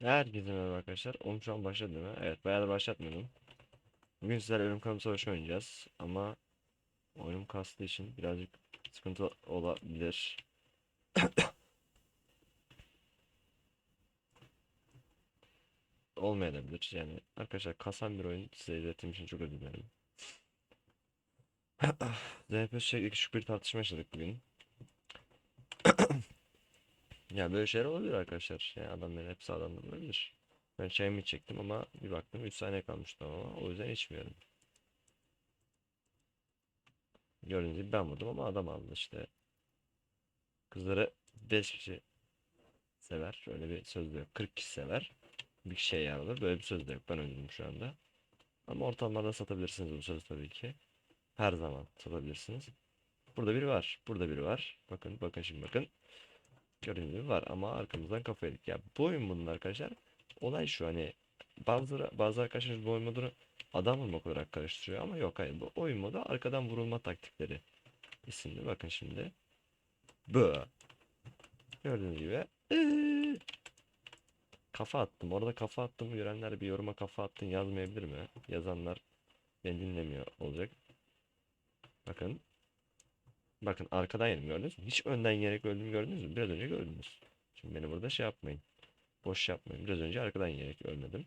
Herkese merhaba arkadaşlar. Oğlum şu an başladı mi? Evet bayağı da başlatmadım. Bugün sizlerle Ölüm Kalım Savaşı oynayacağız. Ama oyunum kastığı için birazcık sıkıntı olabilir. Olmayabilir yani. Arkadaşlar kasan bir oyun size izlettiğim için çok özür dilerim. ZP sürekli küçük bir tartışma yaşadık bugün. Ya böyle şeyler olabilir arkadaşlar. Yani adam beni hep sağdan olabilir. Ben çayımı çektim ama bir baktım 3 saniye kalmıştı ama o yüzden içmiyorum. Gördüğünüz gibi ben vurdum ama adam aldı işte. Kızları 5 kişi sever. Öyle bir söz de yok. 40 kişi sever. Bir kişiye yer alır. Böyle bir söz de yok. Ben öldüm şu anda. Ama ortamlarda satabilirsiniz bu sözü tabii ki. Her zaman satabilirsiniz. Burada biri var. Burada biri var. Bakın bakın şimdi bakın. Gibi var ama arkamızdan kafa yedik. Ya bu oyun bunun arkadaşlar. Olay şu hani bazı bazı arkadaşlar bu oyun modunu adam vurmak olarak karıştırıyor ama yok hayır bu oyun modu arkadan vurulma taktikleri isimli. Bakın şimdi. Bu. Gördüğünüz gibi. Iıı. Kafa attım. Orada kafa attım. Görenler bir yoruma kafa attın yazmayabilir mi? Yazanlar beni dinlemiyor olacak. Bakın. Bakın arkadan yedim gördünüz mü? Hiç önden yiyerek öldüm gördünüz mü? Biraz önce gördünüz. Şimdi beni burada şey yapmayın. Boş yapmayın. Biraz önce arkadan yiyerek ölmedim.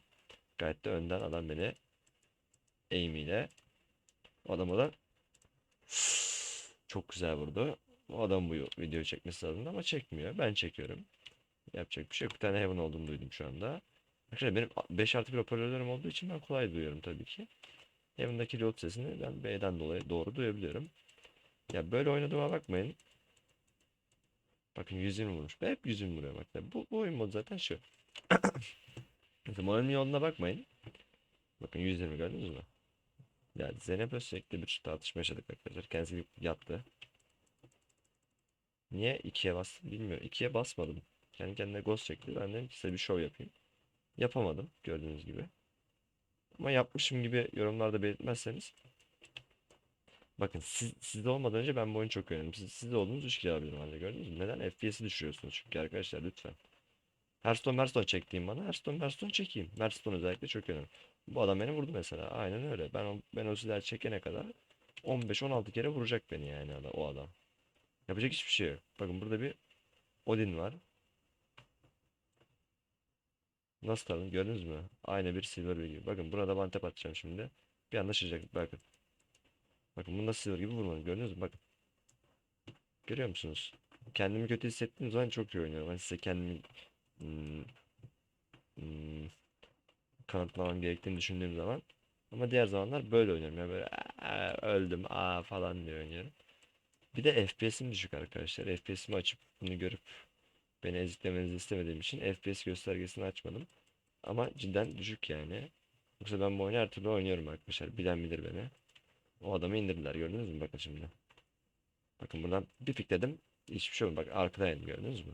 Gayet de önden adam beni aim ile oradan çok güzel vurdu. O adam bu videoyu çekmesi lazım ama çekmiyor. Ben çekiyorum. Yapacak bir şey yok. Bir tane heaven olduğunu duydum şu anda. Arkadaşlar benim 5 artı bir hoparlörlerim olduğu için ben kolay duyuyorum tabii ki. Heaven'daki load sesini ben B'den dolayı doğru duyabiliyorum. Ya böyle oynadığıma bakmayın. Bakın 120 vurmuş. Ben hep 120 vuruyor bak. Bu, bu oyun modu zaten şu. Mesela moralin yoluna bakmayın. Bakın 120 gördünüz mü? Ya Zeynep Özçelik'le bir tartışma yaşadık arkadaşlar. Kendisi bir yattı. Niye 2'ye bastım bilmiyorum. 2'ye basmadım. Kendi kendine ghost çekti. Ben dedim ki size bir show yapayım. Yapamadım gördüğünüz gibi. Ama yapmışım gibi yorumlarda belirtmezseniz Bakın siz, sizde olmadan önce ben bu oyunu çok oynadım. Siz, sizde olduğunuz 3 kere alabilirim halde gördünüz mü? Neden? FPS'i düşürüyorsunuz çünkü arkadaşlar lütfen. Hearthstone Hearthstone çektiğim bana Hearthstone Hearthstone çekeyim. Hearthstone özellikle çok önemli. Bu adam beni vurdu mesela. Aynen öyle. Ben o, ben o silah çekene kadar 15-16 kere vuracak beni yani o adam. Yapacak hiçbir şey yok. Bakın burada bir Odin var. Nasıl tabii gördünüz mü? Aynı bir Silver gibi. Bakın buna da tap atacağım şimdi. Bir anda şaşacak. Bakın. Bakın bunda silver gibi vurmadım. Gördünüz mü? Bakın. Görüyor musunuz? Kendimi kötü hissettiğim zaman çok iyi oynuyorum. Hani size kendimi hmm, hmm, kanıtlamam gerektiğini düşündüğüm zaman. Ama diğer zamanlar böyle oynuyorum. Yani böyle "Aa, öldüm aa falan diye oynuyorum. Bir de FPS'im düşük arkadaşlar. FPS'imi açıp bunu görüp beni eziklemenizi istemediğim için FPS göstergesini açmadım. Ama cidden düşük yani. Yoksa ben bu oyunu her türlü oynuyorum arkadaşlar. Bilen bilir beni. O adamı indirdiler gördünüz mü? Bakın şimdi. Bakın buradan bir pikledim. Hiçbir şey olmadı. Bak arkadan yedim gördünüz mü?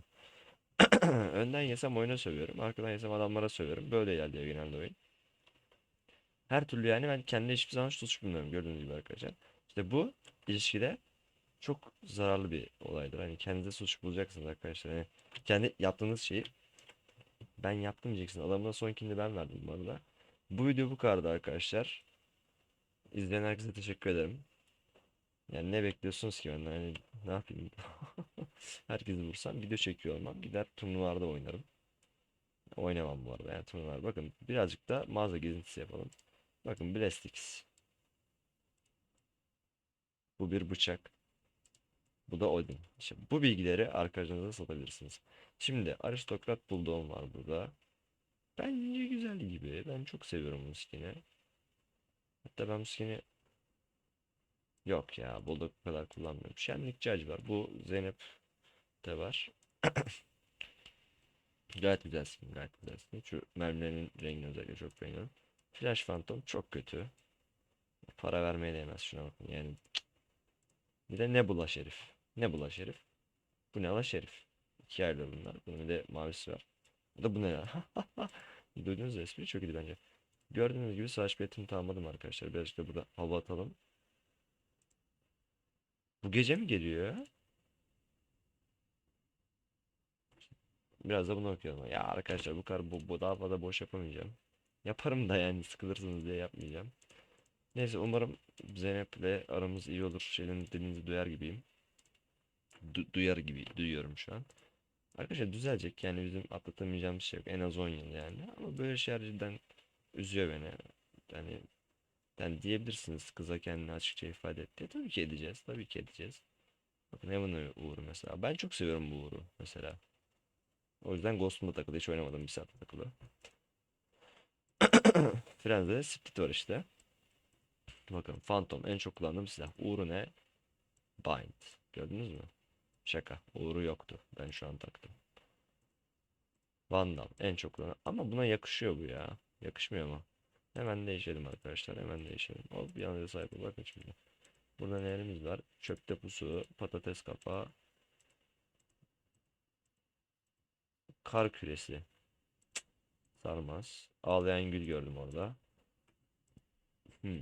Önden yesem oyuna sövüyorum. Arkadan yesem adamlara sövüyorum. Böyle ilerliyor genelde oyun. Her türlü yani ben kendi hiçbir zaman suç bulmuyorum gördüğünüz gibi arkadaşlar. İşte bu ilişkide çok zararlı bir olaydır. Hani kendinize suç bulacaksınız arkadaşlar. Hani kendi yaptığınız şeyi ben yaptım diyeceksin. Adamın sonkini ben verdim bu arada. Bu video bu kadardı arkadaşlar. İzleyen herkese teşekkür ederim. Yani ne bekliyorsunuz ki benden? Hani ne yapayım? Herkesi vursam video çekiyor olmam. Gider turnuvalarda oynarım. Oynamam bu arada yani turnuvalar. Bakın birazcık da mağaza gezintisi yapalım. Bakın Blastix. Bu bir bıçak. Bu da Odin. İşte bu bilgileri arkadaşlarınıza satabilirsiniz. Şimdi aristokrat bulldog var burada. Bence güzel gibi. Ben çok seviyorum bu skin'i. Hatta ben bu skin'i yok ya bulldog bu kadar kullanmıyorum. Şenlik Judge var. Bu Zeynep de var. Gayet güzel skin. Gayet güzel skin. Şu mermilerin rengini özellikle çok beğeniyorum. Flash Phantom çok kötü. Para vermeye değmez şuna bakın. Yani bir de Nebula Şerif. Nebula Şerif. Bu ne la Şerif? İki ayrı bunlar. Bunun bir de mavisi var. Bu da bu ne ya? Duydunuz espri çok iyi bence. Gördüğünüz gibi savaş biletini tamamladım arkadaşlar. Birazcık da burada hava atalım. Bu gece mi geliyor? Biraz da bunu okuyalım. Ya arkadaşlar bu kadar bu, bu daha fazla boş yapamayacağım. Yaparım da yani sıkılırsınız diye yapmayacağım. Neyse umarım Zeynep'le aramız iyi olur. Şeyin dediğinizi duyar gibiyim. Du- duyar gibi duyuyorum şu an. Arkadaşlar düzelecek yani bizim atlatamayacağımız şey yok. En az 10 yıl yani. Ama böyle şeyler cidden üzüyor beni. Yani, yani diyebilirsiniz kıza kendini açıkça ifade etti. Tabii ki edeceğiz. Tabii ki edeceğiz. Bakın Heaven Uğur'u mesela. Ben çok seviyorum bu Uğur'u mesela. O yüzden Ghost'umda takılı. Hiç oynamadım bir saat takılı. Frenzy'de Split var işte. Bakın Phantom en çok kullandığım silah. Uğur'u ne? Bind. Gördünüz mü? Şaka. Uğur'u yoktu. Ben şu an taktım. Vandal en çok kullanılan. Ama buna yakışıyor bu ya. Yakışmıyor mu? Hemen değişelim arkadaşlar. Hemen değişelim. Hop bir anda sahip ol. Bakın şimdi. Burada nelerimiz var? Çöpte pusu, patates kapağı, kar küresi. Sarmaz. Ağlayan gül gördüm orada. Hmm.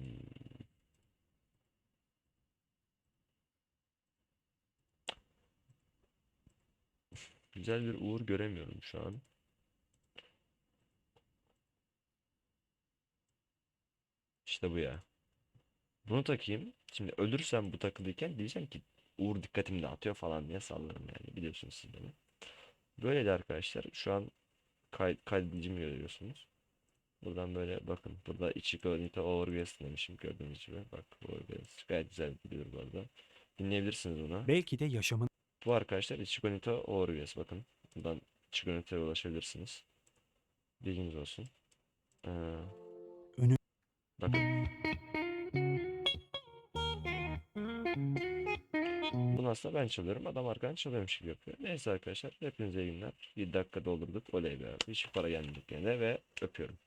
Güzel bir uğur göremiyorum şu an. İşte bu ya. Bunu takayım. Şimdi ölürsem bu takılıyken diyeceğim ki Uğur dikkatimi dağıtıyor falan diye sallarım yani. Biliyorsunuz siz beni. Böyle de arkadaşlar. Şu an kay kaydedicimi görüyorsunuz. Buradan böyle bakın. Burada Ichigo Nita Overguest demişim gördüğünüz gibi. Bak Overguest gayet güzel biliyor bu arada. Dinleyebilirsiniz bunu. Belki de yaşamın Bu arkadaşlar Ichigo Nita Overguest bakın. Buradan Ichigo Nita'ya ulaşabilirsiniz. Bilginiz olsun. Ee, bakın. Bunu ben çalıyorum. Adam arkadan çalıyormuş gibi yapıyor. Neyse arkadaşlar. Hepinize iyi günler. 7 dakika doldurduk. Oley be. Hiç para gelmedik gene ve öpüyorum.